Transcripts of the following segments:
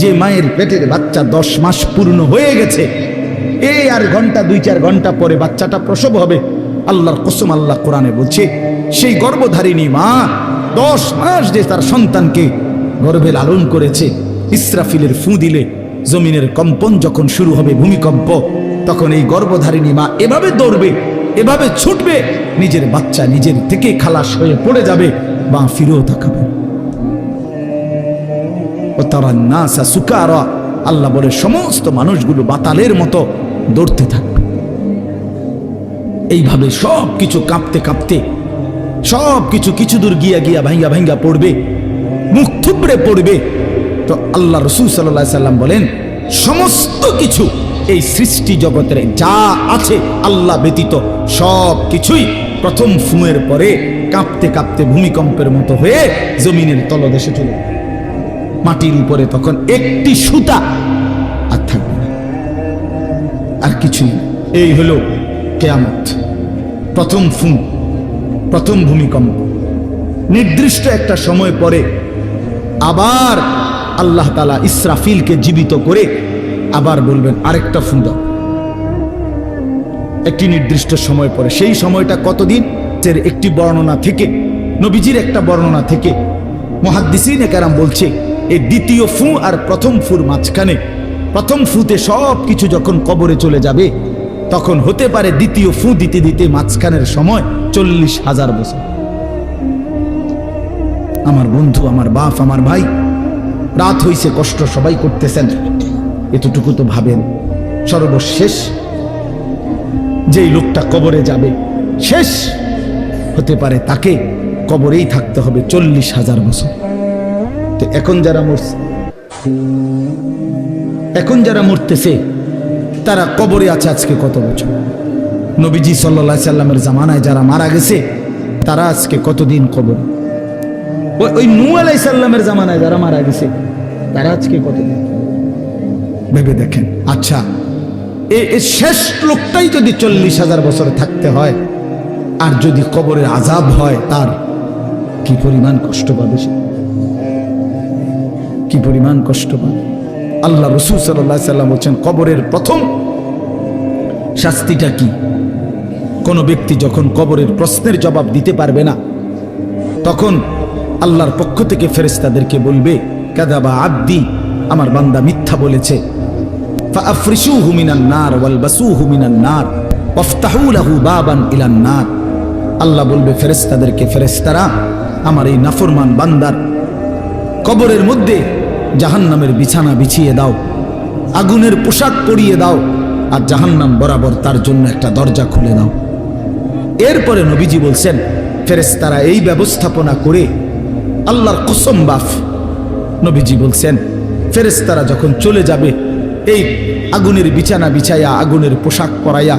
যে মায়ের পেটের বাচ্চা দশ মাস পূর্ণ হয়ে গেছে এই আর ঘণ্টা, দুই চার ঘণ্টা পরে বাচ্চাটা প্রসব হবে। আল্লাহর কুসুম আল্লাহ কোরআনে বলছে, সেই গর্ভধারিণী মা দশ মাস যে তার সন্তানকে গর্ভে লালন করেছে, ইসরাফিলের ফু দিলে জমিনের কম্পন যখন শুরু হবে ভূমিকম্প, তখন এই গর্ভধারিণী মা এভাবে দৌড়বে, এভাবে ছুটবে, নিজের বাচ্চা নিজের থেকে খালাস হয়ে পড়ে যাবে বা ফিরেও তাকাবে। আল্লাহ বলে সমস্ত মানুষগুলো বাতালের মতো দৌড়তে থাকবে এইভাবে সব কিছু কাঁপতে কাঁপতে সব কিছু কিছু দূর গিয়া গিয়া ভাঙ্গা ভাঙ্গা পড়বে, মুখ থুবড়ে পড়বে তো আল্লাহ রসুল সাল্লাহ সাল্লাম বলেন, সমস্ত কিছু এই সৃষ্টি জগতের যা আছে আল্লাহ ব্যতীত সব কিছুই প্রথম ফুঁয়ের পরে কাঁপতে কাঁপতে ভূমিকম্পের মতো হয়ে জমিনের তলদেশে চলে। মাটির উপরে তখন একটি সুতা আর থাকবে না। আর কিছুই এই হলো কেয়ামত। প্রথম ফুঁ প্রথম ভূমিকম্প। নির্দিষ্ট একটা সময় পরে আবার আল্লাহ তালা ইসরাফিলকে জীবিত করে আবার বলবেন, আরেকটা ফুঁ দাও। একটি নির্দিষ্ট সময় পরে। সেই সময়টা কতদিন? এর একটি বর্ণনা থেকে, নবীজির একটা বর্ণনা থেকে। মহাদ্দিসিন কারাম বলছে এই দ্বিতীয় ফু আর প্রথম ফুর মাঝখানে। প্রথম ফুতে সব কিছু যখন কবরে চলে যাবে, তখন হতে পারে দ্বিতীয় ফু দিতে দিতে মাঝখানের সময় চল্লিশ হাজার বছর। আমার বন্ধু, আমার বাপ, আমার ভাই, রাত হইছে, কষ্ট সবাই করতেছেন। এতটুকু তো ভাবেন, সর্বশেষ যেই লোকটা কবরে যাবে, শেষ হতে পারে তাকে কবরেই থাকতে হবে চল্লিশ হাজার বছর। তো এখন যারা মরছে, এখন যারা মরতেছে, তারা কবরে আছে আজকে কত বছর? নবীজি সাল্লা সাল্লামের জামানায় যারা মারা গেছে, তারা আজকে কতদিন কবর? ওই নু আলাই সাল্লামের জামানায় যারা মারা গেছে, তারা আজকে কতদিন? ভেবে দেখেন। আচ্ছা এ শেষ লোকটাই যদি চল্লিশ হাজার বছর থাকতে হয়, আর যদি কবরের আজাব হয়, তার কি পরিমাণ কষ্ট পাবে সে? কি পরিমাণ কষ্ট পান আল্লাহ রসুল সাল্লাহ সাল্লাম বলছেন, কবরের প্রথম শাস্তিটা কি? কোনো ব্যক্তি যখন কবরের প্রশ্নের জবাব দিতে পারবে না, তখন আল্লাহর পক্ষ থেকে ফেরেস্তাদেরকে বলবে কাদা বা আব্দি, আমার বান্দা মিথ্যা বলেছে। ওয়ালবাসু আল্লাহ বলবে ফেরেস্তাদেরকে ফেরেস্তারা আমার এই নাফরমান বান্দার কবরের মধ্যে জাহান্নামের বিছানা বিছিয়ে দাও, আগুনের পোশাক পরিয়ে দাও আর জাহান্নাম বরাবর তার জন্য একটা দরজা খুলে দাও এরপরে নবীজি বলছেন ফেরেস্তারা এই ব্যবস্থাপনা করে আল্লাহর কসম বাফ। নবীজি বলছেন ফেরেস্তারা যখন চলে যাবে, এই আগুনের বিছানা বিছাইয়া আগুনের পোশাক পরাইয়া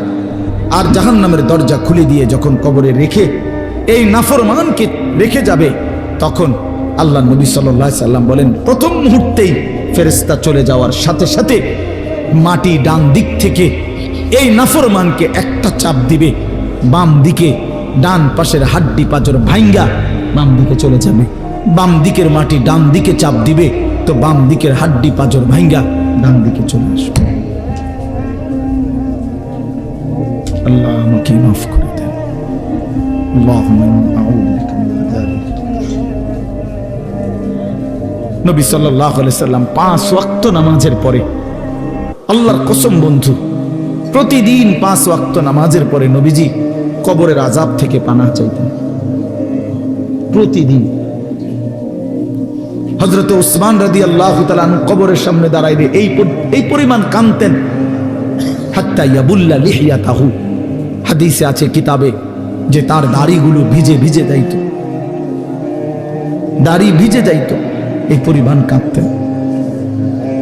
আর জাহান্নামের দরজা খুলে দিয়ে যখন কবরে রেখে এই নাফরমানকে রেখে যাবে, তখন আল্লাহ নবী সাল্লাহ সাল্লাম বলেন, প্রথম মুহূর্তেই ফেরেস্তা চলে যাওয়ার সাথে সাথে মাটি ডান দিক থেকে এই নাফরমানকে একটা চাপ দিবে, বাম দিকে ডান পাশের হাড্ডি পাচর ভাইঙ্গা বাম দিকে চলে যাবে। বাম দিকের মাটি ডান দিকে চাপ দিবে, তো বাম দিকের হাড্ডি পাচর ভাইঙ্গা ডান দিকে চলে আসবে। আল্লাহ আমাকে মাফ করে দেন। আল্লাহ নবী সাল্লাহ সাল্লাম পাঁচ ওয়াক্ত নামাজের পরে, আল্লাহর কসম বন্ধু, প্রতিদিন পাঁচ ওয়াক্ত নামাজের পরে নবীজি কবরের আজাব থেকে পানা চাইতেন। প্রতিদিন। হজরত উসমান রাদি আল্লাহ কবরের সামনে দাঁড়াইবে, এই এই পরিমাণ কানতেন হাত্তা ইয়াবুল্লা লিহিয়া তাহু হাদিসে আছে কিতাবে যে তার দাড়িগুলো ভিজে ভিজে যাইত। দাড়ি ভিজে যাইত। এই পরিমাণ কাঁদতেন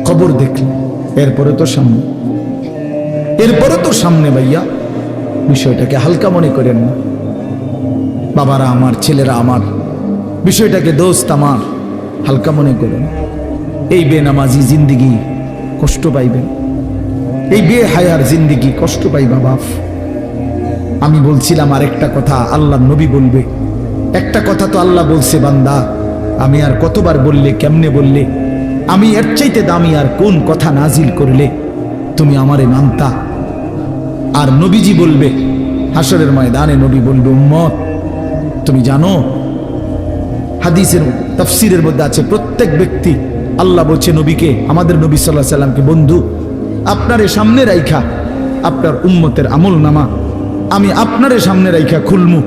খবর দেখলেন এরপরে তো সামনে। এরপরে তো সামনে ভাইয়া। বিষয়টাকে হালকা মনে করেন না। বাবারা আমার, ছেলেরা আমার। বিষয়টাকে দোস্ত আমার। হালকা মনে করেন। এই বে বেনামাজি জিন্দিগি কষ্ট পাইবেন। এই বে হায়ার জিন্দিগি কষ্ট পাইবা বাপ। আমি বলছিলাম আর একটা কথা, আল্লাহ নবী বলবে। একটা কথা তো আল্লাহ বলছে বান্দা। আমি আর কতবার বললে, কেমনে বললে? আমি এর চাইতে দামি আর কোন কথা নাজিল করলে? তুমি আমারে মানতা। আর নবীজি বলবে হাসরের ময়দানে নবী বলবে, উম্মত, তুমি জানো, হাদিসের তফসিরের মধ্যে আছে, প্রত্যেক ব্যক্তি, আল্লাহ বলছে নবীকে, আমাদের নবী সাল্লাহ সাল্লামকে, বন্ধু, আপনারে সামনে রাইখা আপনার উম্মতের আমল নামা। আমি আপনারে সামনে রাইখা খুলমু।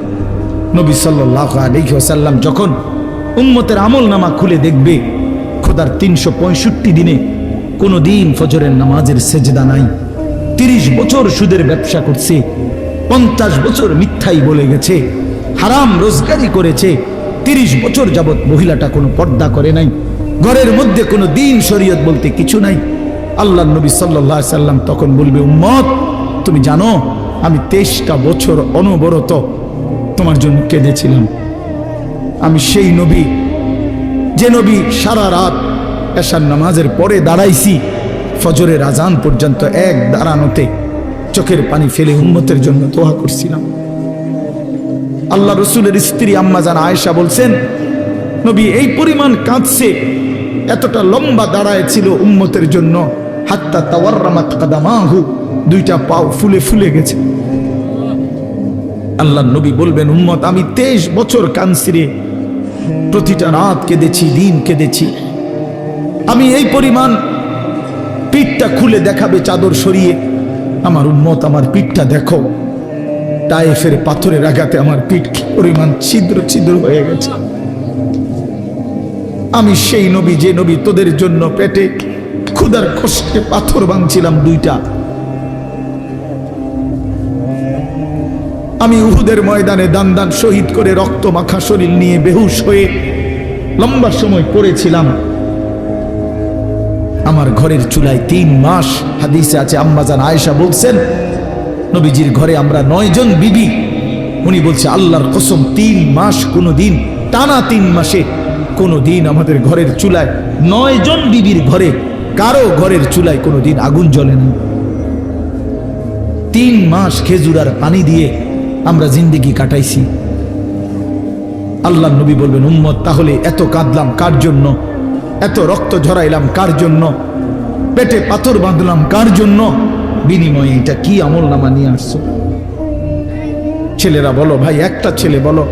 নবী সাল্লাহ আলহিহাসাল্লাম যখন উম্মতের আমল নামা খুলে দেখবে, খোদার তিনশো পঁয়ষট্টি দিনে কোনো দিন ফজরের নামাজের সেজদা নাই। তিরিশ বছর সুদের ব্যবসা করছে, পঞ্চাশ বছর মিথ্যাই বলে গেছে, হারাম রোজগারি করেছে, তিরিশ বছর যাবৎ মহিলাটা কোনো পর্দা করে নাই। ঘরের মধ্যে কোনো দিন শরীয়ত বলতে কিছু নাই। আল্লাহ নবী সাল্লাহ সাল্লাম তখন বলবে, উম্মত, তুমি জানো, আমি তেইশটা বছর অনবরত তোমার জন্য কেঁদেছিলাম। আমি সেই নবী, যে নবী সারা রাত এশার নামাজের পরে দাঁড়াইছি, ফজরের আজান পর্যন্ত এক দাঁড়ানোতে চোখের পানি ফেলে উন্মতের জন্য দোয়া করছিলাম। আল্লাহ রসুলের স্ত্রী আম্মাজান আয়েশা বলছেন, নবী, এই পরিমাণ কাঁদছে, এতটা লম্বা দাঁড়ায় ছিল উম্মতের জন্য, হাত্তা তাওয়ার্রামাত কাদামাহু, দুইটা পাও ফুলে ফুলে গেছে। আল্লাহ নবী বলবেন, উম্মত, আমি তেইশ বছর কানসিরে প্রতিটা রাত কেঁদেছি, দিন কেঁদেছি। আমি এই পরিমাণ পিঠটা খুলে দেখাবে চাদর সরিয়ে। আমার উন্মত, আমার পিঠটা দেখো। টাইফের পাথরের আঘাতে আমার পিঠ পরিমাণ ছিদ্র ছিদ্র হয়ে গেছে। আমি সেই নবী, যে নবী তোদের জন্য পেটে ক্ষুদার কষ্টে পাথর ভাঙছিলাম দুইটা। আমি উহুদের ময়দানে দান দান শহীদ করে রক্ত মাখা শরীর নিয়ে বেহুশ হয়ে লম্বা সময় পড়েছিলাম। আমার ঘরের চুলায় তিন মাস হাদিসে আছে, আম্মাজান আয়েশা বলছেন, নবীজির ঘরে আমরা নয় জন বিবি। উনি বলছে, আল্লাহর কসম, তিন মাস কোনো দিন টানা তিন মাসে কোনো দিন আমাদের ঘরের চুলায় নয় জন বিবির ঘরে, কারও ঘরের চুলায় কোনো দিন আগুন জ্বলে না। তিন মাস খেজুর আর পানি দিয়ে আমরা জিন্দিগি কাটাইছি। আল্লাহ নবী বলবেন, উম্মত, তাহলে এত কাঁদলাম কার জন্য? এত রক্ত ঝরাইলাম কার জন্য? পেটে পাথর বাঁধলাম কার জন্য? বিনিময়ে এটা কি আমল নামা নিয়ে আসছো? ছেলেরা বলো, ভাই, একটা ছেলে বলো।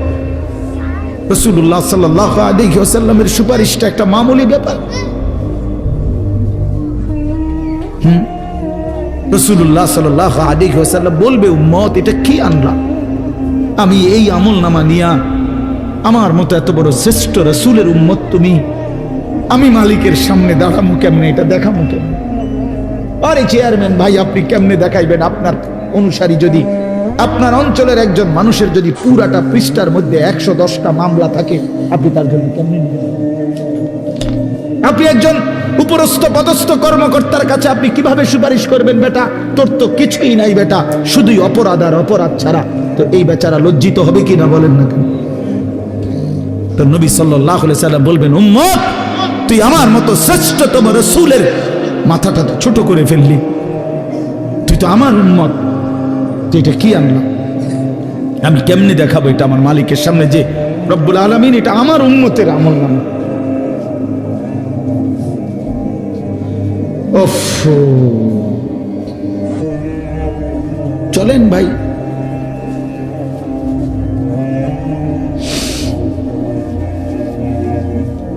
রসুল্লাহ সাল্লাহ সুপারিশটা একটা মামুলি ব্যাপার। হুম? রসুল্লাহ সাল্লাহ আলিহাসাল্লাম বলবে, উম্মত, এটা কি আনলা আমি এই আমল নামা নিয়া আমার মতো এত বড় শ্রেষ্ঠ রসুলের উম্মত তুমি। আমি মালিকের সামনে দাঁড়ামু কেমনে? এটা দেখামু কেমনে? আরে চেয়ারম্যান ভাই, আপনি কেমনে দেখাইবেন? আপনার অনুসারী যদি, আপনার অঞ্চলের একজন মানুষের যদি পুরাটা পৃষ্ঠার মধ্যে একশো দশটা মামলা থাকে, আপনি তার জন্য কেমনে আপনি একজন উপরস্থ পদস্থ কর্মকর্তার কাছে আপনি কীভাবে সুপারিশ করবেন বেটা? তোর তো কিছুই নাই বেটা। শুধুই অপরাধ আর অপরাধ ছাড়া। তো এই বেচারা লজ্জিত হবে কি না বলেন না কেন? তো নবী সাল্লাহ সাল্লাম বলবেন, উম্মত, তুই আমার মতো শ্রেষ্ঠতম রসুলের মাথাটা তো ছোট করে ফেললি। তুই তো আমার উম্মত। তুই এটা কি আনলাম আমি কেমনে দেখাবো এটা আমার মালিকের সামনে যে রব্বুল আলমিন এটা আমার উন্মতের আমল নাম। চলেন ভাই।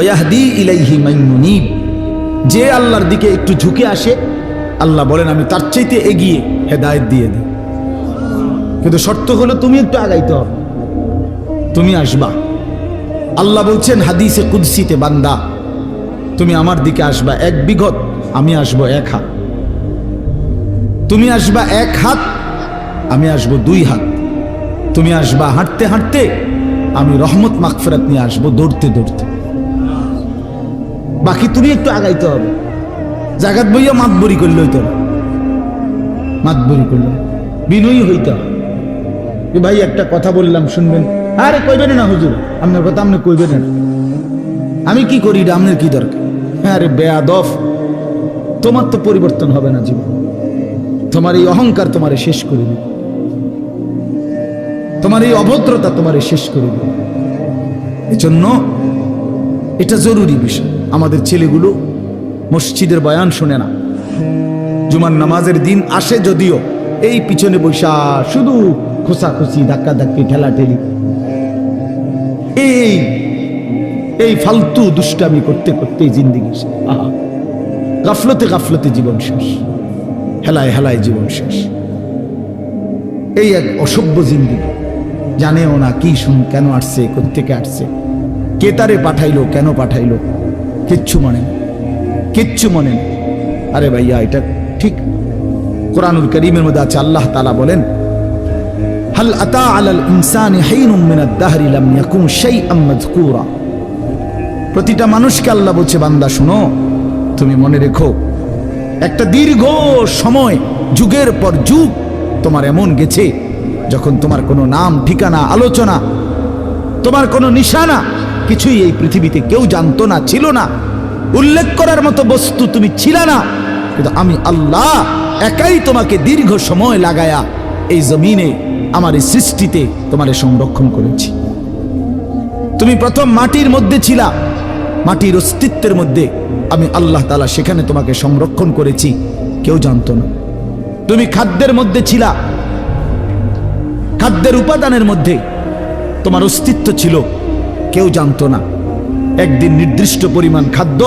ইলাইহি যে আল্লাহর দিকে একটু ঝুঁকে আসে, আল্লাহ বলেন, আমি তার চাইতে এগিয়ে হেদায়েত দিয়ে দিই। কিন্তু শর্ত হলো, তুমি একটু আগাইতে হবে। তুমি আসবা। আল্লাহ বলছেন, হাদিসে কুদসিতে, বান্দা, তুমি আমার দিকে আসবা। এক বিঘত আমি আসব এক হাত। তুমি আসবা এক হাত, আমি আসব দুই হাত। তুমি আসবা হাঁটতে হাঁটতে, আমি রহমত মাকফেরাত নিয়ে আসব দৌড়তে দৌড়তে। বাকি তুমি একটু আগাইতে হবে। জাগাত বইয়া মাতবরি করলে হইতো না মাতবরি করলে। বিনয়ী হইতে ভাই, একটা কথা বললাম, শুনবেন। আরে, কইবেন না হুজুর? আপনার কথা আপনি কইবেন না। আমি কি করি, এটা আপনার কি দরকার? আরে বেয়াদফ তোমার তো পরিবর্তন হবে না জীবন। তোমার এই অহংকার তোমারে শেষ করে দিবে। তোমার এই অভদ্রতা তোমারে শেষ করে দিবে। এজন্য এটা জরুরি বিষয়। আমাদের ছেলেগুলো মসজিদের বয়ান শুনে না। জুমার নামাজের দিন আসে যদিও এই পিছনে বৈশা শুধু খোসাখুসি ধাক্কা ধাক্কি ঠেলা ঠেলি এই এই ফালতু দুষ্টামি করতে করতে জিন্দিগি গাফলতে গাফলতে জীবন শেষ। হেলায় হেলায় জীবন শেষ। এই এক অসভ্য জিন্দিগি। জানেও না কি শুন, কেন আসছে কোথেকে আসছে? কে তারে পাঠাইলো, কেন পাঠাইলো? কিচ্ছু মনে কিচ্ছু মনে আরে ভাইয়া, এটা ঠিক কোরআনুল করিমের মধ্যে আছে। আল্লাহ তালা বলেন, হাল আতা আলাল ইনসানি হাইনুম মিনাদ দাহরি লাম ইয়াকুন শাইআম মাযকুরা। প্রতিটা মানুষকে আল্লাহ বলছে, বান্দা, শুনো, তুমি মনে রেখো, একটা দীর্ঘ সময়, যুগের পর যুগ তোমার এমন গেছে, যখন তোমার কোনো নাম, ঠিকানা, আলোচনা, তোমার কোনো নিশানা কিছুই এই পৃথিবীতে কেউ জানতো না, ছিল না। উল্লেখ করার মতো বস্তু তুমি ছিল না। কিন্তু আমি আল্লাহ একাই তোমাকে দীর্ঘ সময় লাগায়া এই জমিনে, আমার এই সৃষ্টিতে তোমারে সংরক্ষণ করেছি। তুমি প্রথম মাটির মধ্যে ছিলা। মাটির অস্তিত্বের মধ্যে আমি আল্লাহ তালা সেখানে তোমাকে সংরক্ষণ করেছি। কেউ জানতো না। তুমি খাদ্যের মধ্যে ছিলা। খাদ্যের উপাদানের মধ্যে তোমার অস্তিত্ব ছিল। কেউ জানতো না। একদিন নির্দিষ্ট পরিমাণ খাদ্য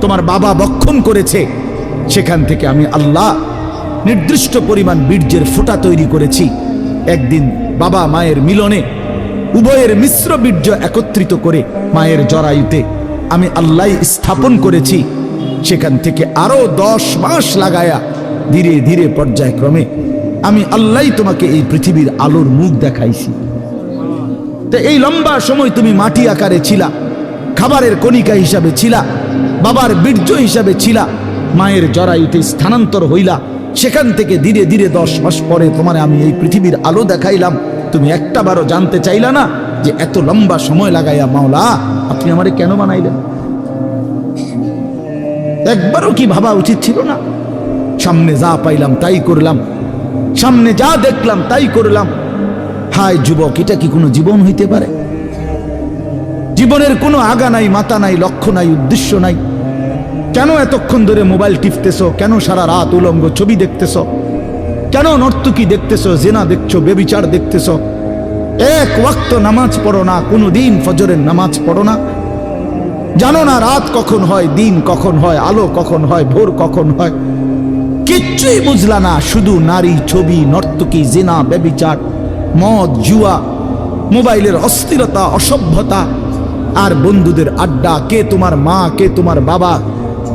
তোমার বাবা বক্ষণ করেছে। সেখান থেকে আমি আল্লাহ নির্দিষ্ট পরিমাণ বীর্যের ফোঁটা তৈরি করেছি। একদিন বাবা মায়ের মিলনে উভয়ের মিশ্র বীর্য একত্রিত করে মায়ের জরায়ুতে আমি আল্লাহ স্থাপন করেছি। সেখান থেকে আরও দশ মাস লাগায়া ধীরে ধীরে পর্যায়ক্রমে আমি আল্লাহ তোমাকে এই পৃথিবীর আলোর মুখ দেখাইছি। তো এই লম্বা সময় তুমি মাটি আকারে ছিলা, খাবারের কণিকা হিসাবে ছিলা, বাবার বীর্য হিসাবে ছিলা, মায়ের জরায়ুতে স্থানান্তর হইলা, সেখান থেকে ধীরে ধীরে দশ মাস পরে তোমার আমি এই পৃথিবীর আলো দেখাইলাম। তুমি একটা বারও জানতে চাইলা না যে এত লম্বা সময় লাগাইয়া মাওলা, আপনি আমারে কেন বানাইলেন? একবারও কি ভাবা উচিত ছিল না? সামনে যা পাইলাম তাই করলাম, সামনে যা দেখলাম তাই করলাম। হায় যুবক, এটা কি কোনো জীবন হইতে পারে? জীবনের কোনো আগা নাই মাথা নাই, লক্ষ্য নাই, উদ্দেশ্য নাই। কেন এতক্ষণ ধরে মোবাইল টিপতেছ? কেন সারা রাত উলঙ্গ ছবি দেখতেছ? কেন নর্তকী দেখতেছ, জেনা দেখছ, বেবিচার দেখতেছ? এক ওয়াক্ত নামাজ পড়ো না কোনো দিন ফজরের নামাজ পড়ো না। জানো না রাত কখন হয়, দিন কখন হয়, আলো কখন হয়, ভোর কখন হয়। কিচ্ছুই বুঝলা না, শুধু নারী ছবি, নর্তকী, জেনা, বেবিচার। মদ, জুয়া, মোবাইলের অস্থিরতা, অসভ্যতা, আর বন্ধুদের আড্ডা, কে তোমার মা, কে তোমার বাবা,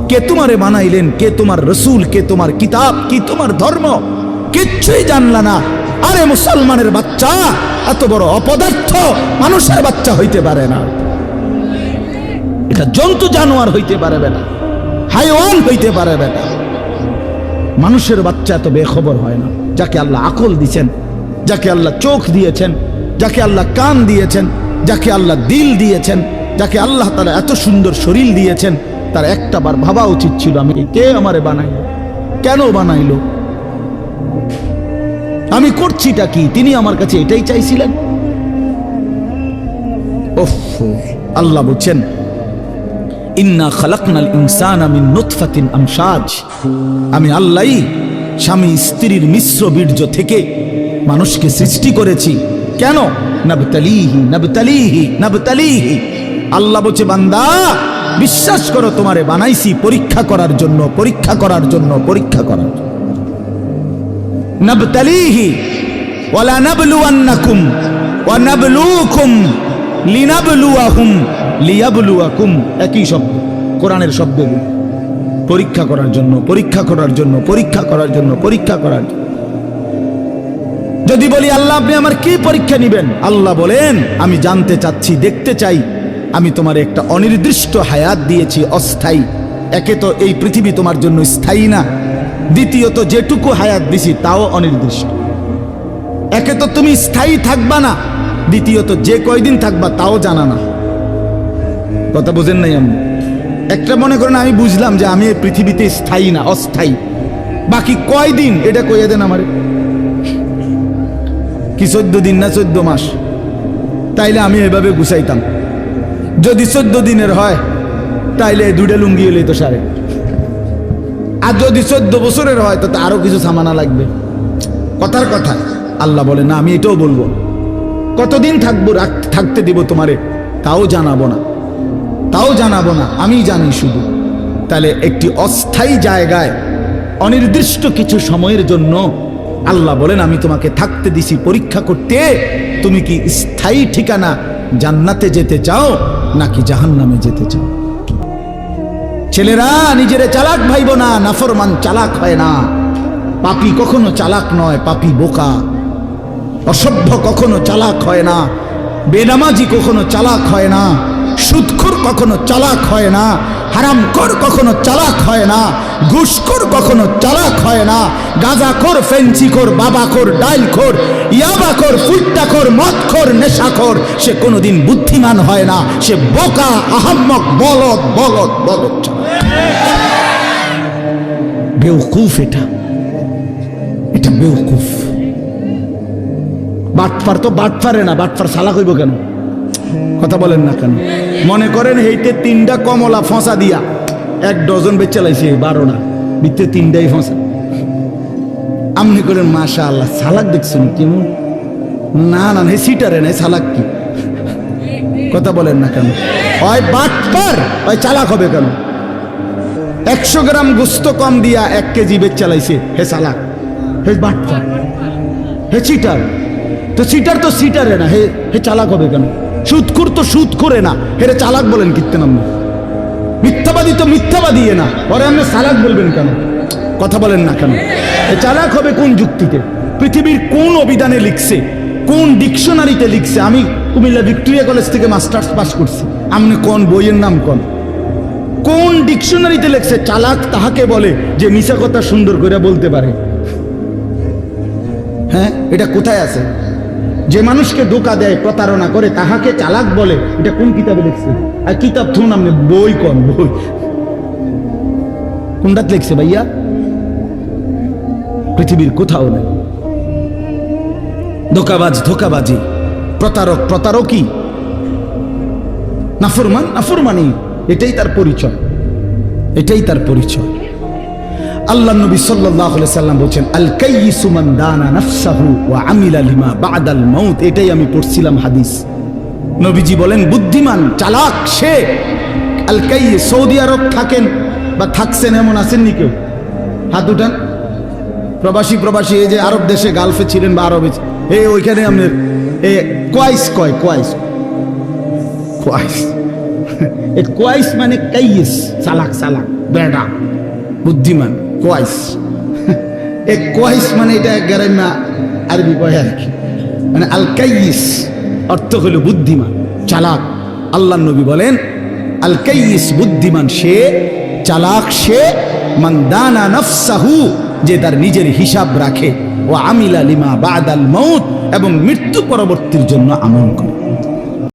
কে তোমারে বানাইলেন, কে তোমার রসুল, কে তোমার কিতাব, কি তোমার ধর্ম, কিচ্ছুই জানলা না। আরে মুসলমানের বাচ্চা, এত বড় অপদার্থ মানুষের বাচ্চা হইতে পারে না। এটা জন্তু, জানোয়ার হইতে পারবে না, হাইওয়ান হইতে পারবে না। মানুষের বাচ্চা এত বেখবর হয় না, যাকে আল্লাহ আকল দিয়েছেন যাকে আল্লাহ চোখ দিয়েছেন, যাকে আল্লাহ কান দিয়েছেন, যাকে আল্লাহ দিল দিয়েছেন, যাকে আল্লাহ তারা এত সুন্দর শরীর দিয়েছেন, তার একটা বার ভাবা উচিত ছিল, আমি কে আমারে বানাইল? কেন বানাইলো? আমি করছিটা কি? তিনি আমার কাছে এটাই চাইছিলেন? আল্লাহ বলছেন, ইন্না খালাকনাল ইনসানা মিন নুতফাতিন আমশাজ আমি আল্লাহই স্বামী স্ত্রীর মিশ্র বীর্য থেকে মানুষকে সৃষ্টি করেছি। কেন? নাবতালিহি নাবতালিহি নাবতালিহি। আল্লাহ বলছে, বান্দা, বিশ্বাস করো, তোমারে বানাইছি পরীক্ষা করার জন্য, পরীক্ষা করার জন্য, পরীক্ষা করার জন্য। নাবতালিহি, ওয়ালা নাবলুয়ান্নাকুম, ওয়া নাবলুকুম লিনাবলুয়াহুম, লিয়াবলুয়াকুম। একই শব্দ, কোরআনের শব্দগুলো পরীক্ষা করার জন্য, পরীক্ষা করার জন্য, পরীক্ষা করার জন্য, পরীক্ষা করার জন্য। যদি বলি, আল্লাহ, আপনি আমার কি পরীক্ষা নিবেন? আল্লাহ বলেন, আমি জানতে চাচ্ছি, দেখতে চাই। আমি তোমার একটা অনির্দিষ্ট হায়াত দিয়েছি, অস্থায়ী। একে তো এই পৃথিবী তোমার জন্য স্থায়ী না। দ্বিতীয়ত, যেটুকু হায়াত দিছি, তাও অনির্দিষ্ট। একে তো তুমি স্থায়ী থাকবা না। দ্বিতীয়ত, যে কয়দিন থাকবা, তাও জানা না। কথা বোঝেন নাই আমি একটা মনে করেন, আমি বুঝলাম যে আমি এই পৃথিবীতে স্থায়ী না, অস্থায়ী। বাকি কয়দিন? এটা কইয়া দেন আমারে। কি চোদ্দ দিন না চোদ্দ মাস? তাইলে আমি এভাবে গুছাইতাম। যদি চোদ্দ দিনের হয়, তাইলে দুইটা লুঙ্গি এলেই তো সারে। আর যদি চোদ্দ বছরের হয় তো আরও কিছু সামানা লাগবে। কথার কথা, আল্লাহ বলে, না, আমি এটাও বলব। কতদিন থাকব থাকতে দিব তোমারে, তাও জানাব না। তাও জানাব না, আমি জানি শুধু। তাহলে একটি অস্থায়ী জায়গায় অনির্দিষ্ট কিছু সময়ের জন্য আল্লাহ বলেন, আমি তোমাকে থাকতে দিছি পরীক্ষা করতে। তুমি কি স্থায়ী ঠিকানা জান্নাতে যেতে চাও নাকি জাহান্নামে যেতে চাও? ছেলেরা, নিজেরে চালাক ভাইব না নাফরমান চালাক হয় না। পাপি কখনো চালাক নয়, পাপি বোকা। অসভ্য কখনো চালাক হয় না। বেনামাজি কখনো চালাক হয় না। সুদখোর কখনো চালাক হয় না, হারামখোর কখনো চালাক হয় না, ঘুষখোর কখনো চালাক হয় না, গাঁজাখোর, ফেন্সিখোর, বাবাখোর, ডাইলখোর, ইয়াবাখোর ফুট্টাখোর মদখোর, নেশাখোর, সে কোনোদিন বুদ্ধিমান হয় না, সে বোকা, আহাম্মক, বলদ বলদ বলদ বেউকুফ এটা। এটা বেউকুফ বাটফার তো বাটফারে না, বাটফার সালা কইব কেন? কথা বলেন না কেন? মনে করেন হেইতে তিনটা কমলা ফসা দিয়া এক ডজন বেচে লাইছে বারোটা বিতে তিনটাই ফসা। আমনি করেন মাশা আল্লাহ সালাক দেখছেন কেমন না না, হে সিটারে নাই সালাক কি? কথা বলেন না কেন? হয় বাটপার হয় চালাক হবে কেন? একশো গ্রাম গোস্ত কম দিয়া এক কেজি বেচ চালাইছে হে সালাক। হে বাটপার, হে চিটার তো সিটার তো সিটারে না, হে হে চালাক হবে কেন? সুদখুর তো সুদ করে না। হেরে চালাক বলেন কীর্তন আপনি মিথ্যাবাদী তো মিথ্যাবাদী না। পরে আপনি সালাক বলবেন কেন? কথা বলেন না কেন? এ চালাক হবে কোন যুক্তিতে? পৃথিবীর কোন অভিধানে লিখছে? কোন ডিকশনারিতে লিখছে? আমি কুমিল্লা ভিক্টোরিয়া কলেজ থেকে মাস্টার্স পাস করছি। আপনি কোন বইয়ের নাম কোন? কোন ডিকশনারিতে লিখছে? চালাক তাহাকে বলে যে মিশা কথা সুন্দর করে বলতে পারে। হ্যাঁ এটা কোথায় আছে? যে মানুষকে ধোকা দেয়, প্রতারণা করে, তাহাকে চালাক বলে, এটা কোন কিতাবে লিখছে? আর কিতাব থুন আপনি বই কন বই। কোনটাত লিখছে ভাইয়া? পৃথিবীর কোথাও নেই। ধোকাবাজ, ধোকাবাজি। প্রতারক, প্রতারকই। নাফরমান, নাফরমানি, এটাই তার পরিচয়। এটাই তার পরিচয়। আল্লাহ নবী সাল্লাল্লাহু আলাইহি সাল্লাম বলেন আল কাইয়িসু মান দানা নাফসাহু ওয়া আমিলা লিমা বা'দাল মাউত। এটাই আমি পড়ছিলাম হাদিস। নবীজি বলেন, বুদ্ধিমান, চালাক সে। আল কাইয়িস সৌদি আরব থাকেন বা থাকছেন এমন আছেন নি কেউ? হাত উঠান। প্রবাসী প্রবাসী, এই যে আরব দেশে গালফে ছিলেন বা আরবে এ ওইখানে আপনার, এ কোয়াইস কয় কোয়াইস কোয়াইস এ কোয়াইস মানে কাইয়িস, চালাক চালাক, বেডা, বুদ্ধিমান। কোয়াইস এ কোয়াইস মানে এটা গ্যারেন্না আরবি কয় আর কি। মানে আল কাইয়িস অর্থ হলো বুদ্ধিমান, চালাক। আল্লাহ নবী বলেন আল কাইয়িস বুদ্ধিমান সে, চালাক সে মান্দানা নফসাহু, যে তার নিজের হিসাব রাখে। ও আমিলা লিমা বাদাল মৌত এবং মৃত্যু পরবর্তীর জন্য আমল করে।